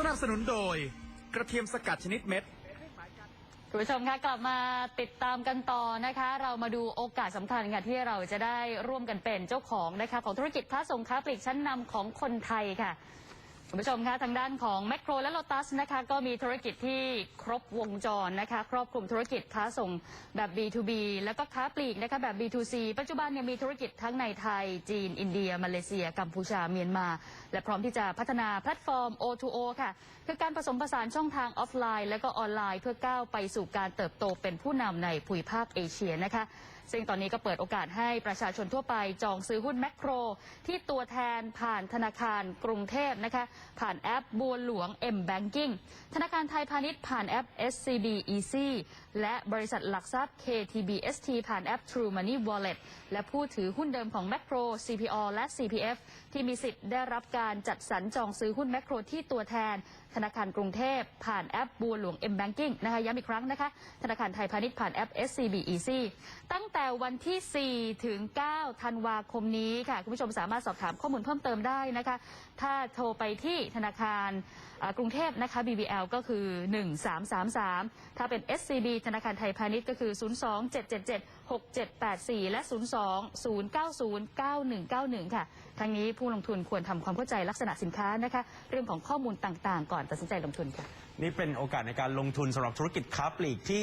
สนับสนุนโดยกระเทียมสกัดชนิดเม็ด คุณผู้ชมคะกลับมาติดตามกันต่อนะคะ เรามาดูโอกาสสำคัญค่ะที่เราจะได้ร่วมกันเป็นเจ้าของนะคะของธุรกิจค้าส่งค้าปลีกชั้นนำของคนไทยค่ะ คุณผู้ชมคะทางด้านของแมคโครและโลตัสนะคะก็มีธุรกิจที่ครบวงจรนะคะครอบคลุมธุรกิจค้าส่งแบบ B2B แล้วก็ค้าปลีกนะคะแบบ B2C ปัจจุบันเนี่ยมีธุรกิจทั้งในไทย จีน อินเดีย มาเลเซีย กัมพูชาเมียนมา และพร้อมที่จะพัฒนาแพลตฟอร์ม O2O ค่ะคือการผสมผสานช่องทางออฟไลน์ และก็ออนไลน์เพื่อก้าวไปสู่การเติบโตเป็นผู้นำในภูมิภาคเอเชียนะคะซึ่งตอนนี้ก็เปิดโอกาสให้ประชาชนทั่วไปจองซื้อหุ้นแมคโคร ที่ตัวแทนผ่านธนาคารกรุงเทพนะคะผ่านแอปบัวหลวง M Banking ธนาคารไทยพาณิชย์ผ่านแอป SCB Easy และบริษัทหลักทรัพย์ KTBST ผ่านแอป True Money Wallet และผู้ถือหุ้นเดิมของแมคโคร CPO และ CPF ที่มีสิทธิ์ได้รับการจัดสรรจองซื้อหุ้นแมคโครที่ตัวแทน ธนาคารกรุงเทพ ผ่านแอปบัวหลวง M Banking นะคะย้ำอีกครั้งนะคะ ธนาคารไทยพาณิชย์ผ่านแอป SCB Easy ตั้งแต่วันที่ 4 ถึง 9 ธันวาคมนี้ค่ะ คุณผู้ชมสามารถสอบถามข้อมูลเพิ่มเติมได้นะคะ ถ้าโทรไปที่ธนาคารกรุงเทพนะคะ BBL ก็คือ 1333 ถ้าเป็น SCB ธนาคารไทยพาณิชย์ก็คือ 02-777-6784 และ 02-090-9191 ค่ะ ทั้งนี้ผู้ลงทุนควรทำความเข้าใจลักษณะสินค้านะคะ เรื่องของข้อมูลต่างๆ ก่อนตัดสินใจลงทุนค่ะ นี่เป็นโอกาสในการลงทุนสำหรับธุรกิจค้าปลีกที่